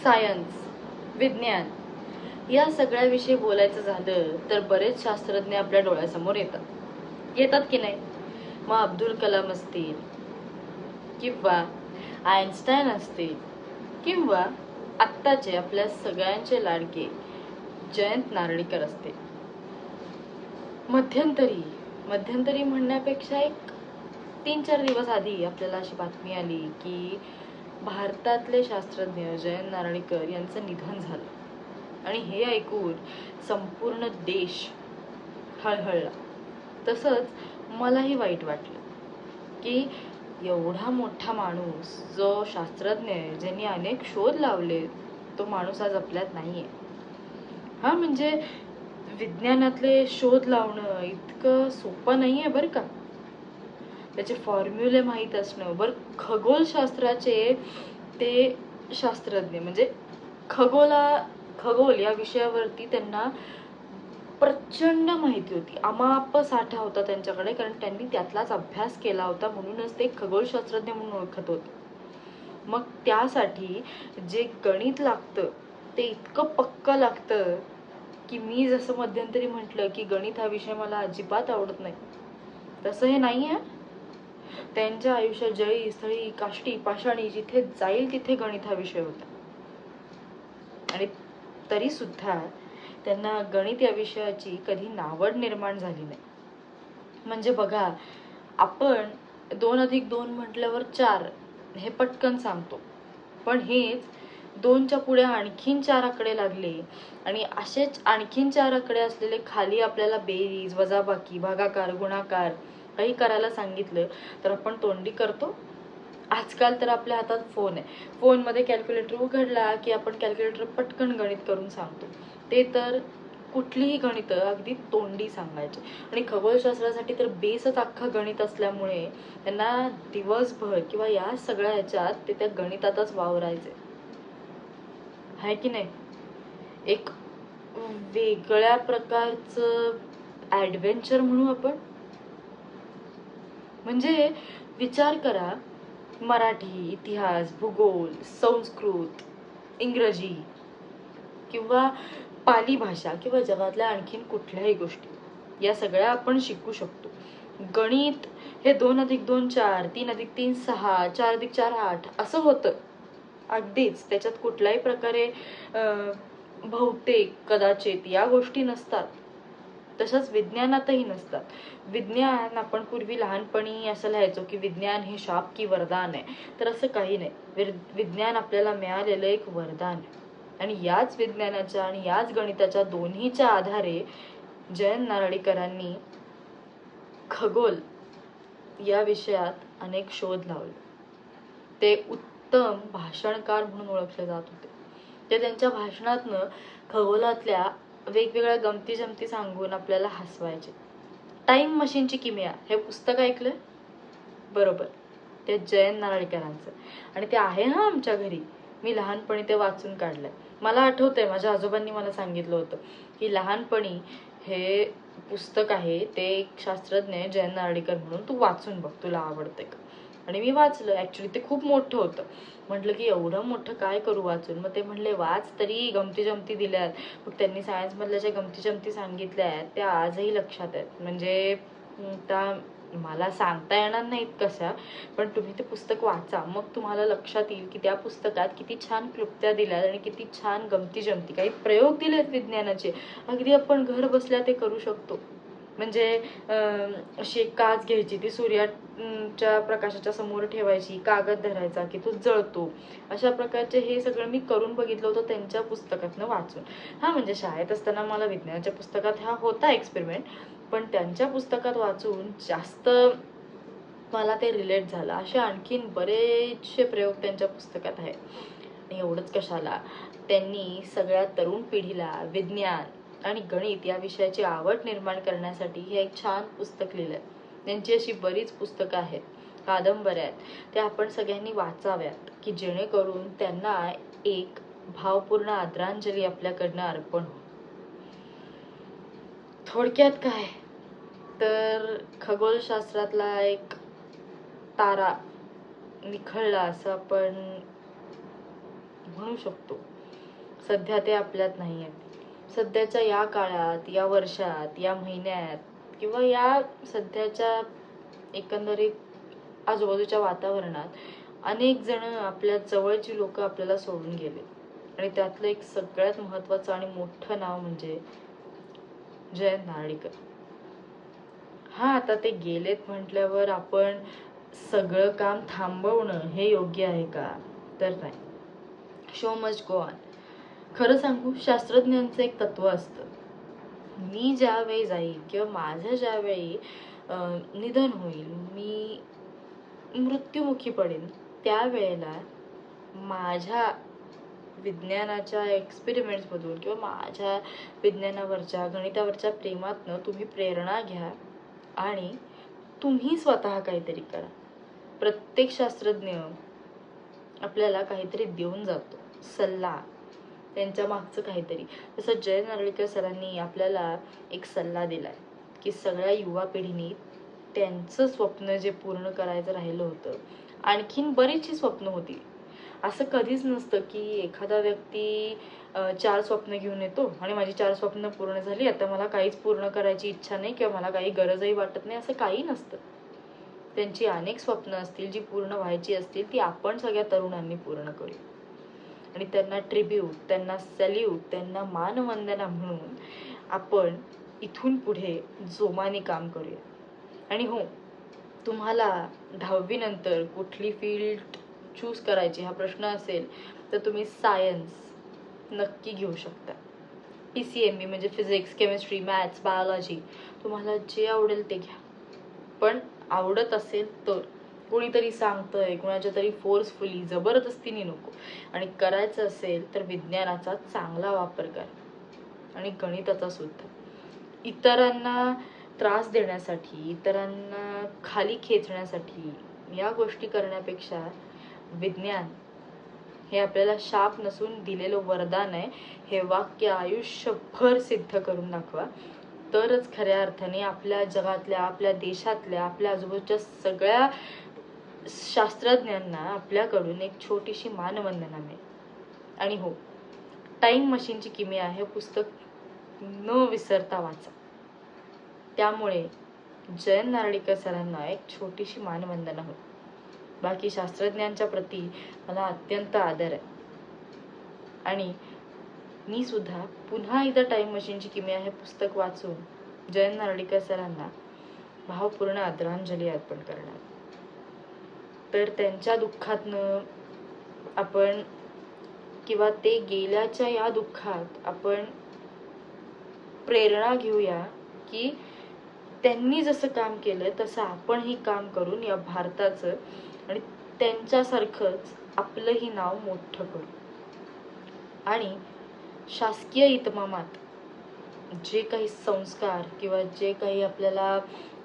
Science विज्ञान. या सगळ्याविषयी बोलायचं झालं तर बरेच शास्त्रज्ञ आपल्या डोळ्यासमोर येतात. येतात की नाही? मग अब्दुल कलाम असतील किंवा आईन्स्टाईन असतील किंवा आत्ताचे आपल्या सगळ्यांचे लाडके जयंत नारळीकर असतील. मध्यंतरी मध्यंतरी म्हणण्यापेक्षा एक तीन चार दिवस आधी आपल्याला अशी बातमी आली की भारतातले शास्त्रज्ञ जयंत नारळीकर यांचं निधन झालं. आणि हे ऐकून संपूर्ण देश हळहळला. तसंच मलाही वाईट वाटलं की एवढा मोठा माणूस जो शास्त्रज्ञ आहे ज्यांनी अनेक शोध लावले तो माणूस आज आपल्यात आहे हा म्हणजे विज्ञानातले शोध लावणं इतकं सोपं नाही आहे बरं का. त्याचे फॉर्म्युले माहीत असणं बरं खगोलशास्त्राचे ते शास्त्रज्ञ म्हणजे खगोला खगोल या विषयावरती त्यांना प्रचंड माहिती होती. अमाप साठा होता त्यांच्याकडे कारण त्यांनी त्यातलाच अभ्यास केला होता म्हणूनच ते खगोलशास्त्रज्ञ म्हणून ओळखत होते. मग त्यासाठी जे गणित लागतं ते इतकं पक्कं लागतं की मी जसं मध्यंतरी म्हटलं की गणित हा विषय मला अजिबात आवडत नाही. तसं हे नाही आहे. त्यांच्या आयुष्यात जळी स्थळी काष्टी पाषाणी जिथे जाईल तिथे गणित हा विषय होता. आणि तरी सुद्धा त्यांना गणित या विषयाची कधी नावड निर्माण झाली नाही. म्हणजे बघा आपण दोन अधिक दोन म्हटल्यावर चार हे पटकन सांगतो. पण हेच दोनच्या पुढे आणखीन चार आकडे लागले आणि असेच आणखीन चार आकडे असलेले खाली आपल्याला बेरीज वजाबाकी भागाकार गुणाकार काही करायला सांगितलं तर आपण तोंडी करतो. आजकाल तर आपल्या हातात फोन आहे. फोनमध्ये कॅल्क्युलेटर उघडला की आपण कॅल्क्युलेटर पटकन गणित करून सांगतो. ते तर कुठलीही गणित अगदी तोंडी सांगायचे. आणि खगोलशास्त्रासाठी तर बेसच अख्खं गणित असल्यामुळे त्यांना दिवसभर किंवा या सगळ्या ह्याच्यात ते त्या गणितातच वावरायचे. आहे की नाही? एक वेगळ्या प्रकारचं ॲडव्हेंचर म्हणू आपण. म्हणजे विचार करा मराठी इतिहास भूगोल संस्कृत इंग्रजी किंवा पाली भाषा किंवा जगातल्या आणखीन कुठल्याही गोष्टी या सगळ्या आपण शिकू शकतो. गणित हे दोन अधिक दोन चार तीन अधिक तीन सहा चार अधिक चार आठ असं होतं. अगदीच त्याच्यात कुठल्याही प्रकारे बहुतेक कदाचित या गोष्टी नसतात. तसंच विज्ञानातही नसतात. विज्ञान आपण पूर्वी लहानपणी असं लिहायचो की विज्ञान हे शाप की वरदान आहे. तर असं काही नाही. विज्ञान आपल्याला मिळालेलं एक वरदान आहे. आणि याच विज्ञानाच्या आणि याच गणिताच्या दोन्हीच्या आधारे जयंत नारळीकरांनी खगोल या विषयात अनेक शोध लावले. ते उत्तम भाषणकार म्हणून ओळखले जात होते. ते त्यांच्या भाषणातनं खगोलातल्या वेगवेगळ्या गमती जमती सांगून आपल्याला हसवायचे. टाइम मशीनची किमिया. हे पुस्तक ऐकलं बरोबर. ते जयंत नारळीकरांचं. आणि ते आहे हा आमच्या घरी. मी लहानपणी ते वाचून काढलंय. मला आठवतंय माझ्या आजोबांनी मला सांगितलं होतं की लहानपणी हे पुस्तक आहे ते एक शास्त्रज्ञ जयंत नारळीकर म्हणून. तू वाचून बघ तुला आवडतंय का? आणि मी वाचलं. ॲक्च्युली ते खूप मोठं होतं. म्हटलं की एवढं मोठं काय करू वाचून? मग ते म्हणले वाच तरी गमती जमती दिल्यात मग त्यांनी सायन्समधल्या ज्या गमती जमती सांगितल्या आहेत त्या आजही लक्षात आहेत. म्हणजे त्या मला सांगता येणार नाहीत कशा पण तुम्ही ते पुस्तक वाचा. मग तुम्हाला लक्षात येईल की त्या पुस्तकात किती छान क्लुप्त्या दिल्यात आणि किती छान गमती जमती. काही प्रयोग दिलेत विज्ञानाचे. अगदी आपण घर बसल्या ते करू शकतो. म्हणजे अशी एक काच घ्यायची ती सूर्याच्या प्रकाशाच्या समोर ठेवायची कागद धरायचा की तो जळतो. अशा प्रकारचे हे सगळं मी करून बघितलं होतं त्यांच्या पुस्तकातनं वाचून. हा म्हणजे शाळेत असताना मला विज्ञानाच्या पुस्तकात हा होता एक्सपेरिमेंट पण त्यांच्या पुस्तकात वाचून जास्त मला ते रिलेट झालं. असे आणखीन बरेचसे प्रयोग त्यांच्या पुस्तकात आहेत. आणि एवढंच कशाला त्यांनी सगळ्या तरुण पिढीला विज्ञान आणि गणित या विषयाची आवड निर्माण करण्यासाठी हे एक छान पुस्तक लिहिलं आहे त्यांची अशी बरीच पुस्तकं आहेत. कादंबऱ्या आहेत. त्या आपण सगळ्यांनी वाचाव्यात की जेणेकरून त्यांना एक भावपूर्ण आदरांजली आपल्याकडनं अर्पण हो थोडक्यात काय? तर खगोलशास्त्रातला एक तारा निखळला असं आपण म्हणू शकतो. सध्या ते आपल्यात नाही आहेत सध्याच्या या काळात या वर्षात या महिन्यात किंवा या सध्याच्या एकंदरीत आजूबाजूच्या वातावरणात अनेक जण आपल्या जवळची लोक आपल्याला सोडून गेले. आणि त्यातलं एक सगळ्यात महत्त्वाचं आणि मोठं नाव म्हणजे जयंत नारळीकर. हा आता ते गेलेत म्हटल्यावर आपण सगळं काम थांबवणं हे योग्य आहे का? तर नाही. शो मस्ट गो ऑन खरं सांगू शास्त्रज्ञांचं एक तत्व असतं. मी ज्यावेळी जाईल किंवा माझं ज्यावेळी निधन होईल मी मृत्युमुखी पडेन त्यावेळेला माझ्या विज्ञानाच्या एक्सपेरिमेंट्समधून किंवा माझ्या विज्ञानावरच्या गणितावरच्या प्रेमातनं तुम्ही प्रेरणा घ्या आणि तुम्ही स्वतः काहीतरी करा. प्रत्येक शास्त्रज्ञ आपल्याला काहीतरी देऊन जातो. सल्ला. त्यांच्या मागचं काहीतरी. जसं जय नारळीकर सरांनी आपल्याला एक सल्ला दिलाय की सगळ्या युवा पिढीने त्यांचं स्वप्न जे पूर्ण करायचं राहिलं होतं आणखीन बरीचशी स्वप्न होती असं कधीच नसतं की एखादा व्यक्ती चार स्वप्न घेऊन येतो आणि माझी चार स्वप्न पूर्ण झाली आता मला काहीच पूर्ण करायची इच्छा नाही किंवा मला काही गरजही वाटत नाही असं काही नसतं. त्यांची अनेक स्वप्न असतील जी पूर्ण व्हायची असतील ती आपण सगळ्या तरुणांनी पूर्ण करूया आणि त्यांना ट्रिब्यूट त्यांना सॅल्यूट त्यांना मानवंदना म्हणून आपण इथून पुढे जोमाने काम करूया. आणि हो तुम्हाला दहावीनंतर कुठली फील्ड चूज करायची हा प्रश्न असेल तर तुम्ही सायन्स नक्की घेऊ शकता. पी सी एम बी म्हणजे फिजिक्स केमिस्ट्री मॅथ्स बायोलॉजी तुम्हाला जे आवडेल ते घ्या. पण आवडत असेल तर कोणीतरी सांगतंय कुणाच्या तरी फोर्सफुली जबरदस्तीने नको. आणि करायचं असेल तर विज्ञानाचा चांगला वापर करा. आणि गणिताचा सुद्धा. इतरांना त्रास देण्यासाठी इतरांना खाली खेचण्यासाठी या गोष्टी करण्यापेक्षा विज्ञान हे आपल्याला शाप नसून दिलेलं वरदान आहे. हे वाक्य आयुष्यभर सिद्ध करून दाखवा. तरच खऱ्या अर्थाने आपल्या जगातल्या आपल्या देशातल्या आपल्या आजूबाजूच्या सगळ्या शास्त्रज्ञांना आपल्याकडून एक छोटीशी मानवंदना मिळेल. आणि हो टाईम मशीनची किमिया हे पुस्तक न विसरता वाचा. त्यामुळे जयंत नारळीकर सरांना एक छोटीशी मानवंदना होती बाकी शास्त्रज्ञांच्या प्रती मला अत्यंत आदर आहे. आणि मी सुद्धा पुन्हा एकदा टाईम मशीनची किमिया हे पुस्तक वाचून जयंत नारळीकर सरांना भावपूर्ण आदरांजली अर्पण करणार तर त्यांच्या दुःखातनं आपण किंवा ते गेल्याच्या या दुःखात आपण प्रेरणा घेऊया की त्यांनी जसं काम केलं तसं आपणही काम करून या भारताचं आणि त्यांच्यासारखंच आपलंही नाव मोठं करू. आणि शासकीय इतमामात जे काही संस्कार किंवा जे काही आपल्याला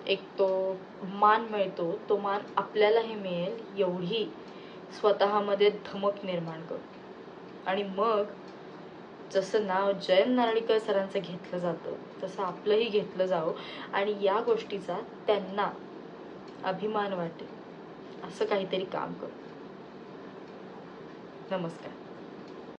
एक तो मान मिळतो तो मान आपल्यालाही मिळेल एवढी स्वतःमध्ये धमक निर्माण कर आणि मग जसं नाव जयंत नारळीकर सरांचं घेतलं जातं तसं आपलंही घेतलं जावं. आणि या गोष्टीचा त्यांना अभिमान वाटेल. असं काहीतरी काम करू नमस्कार.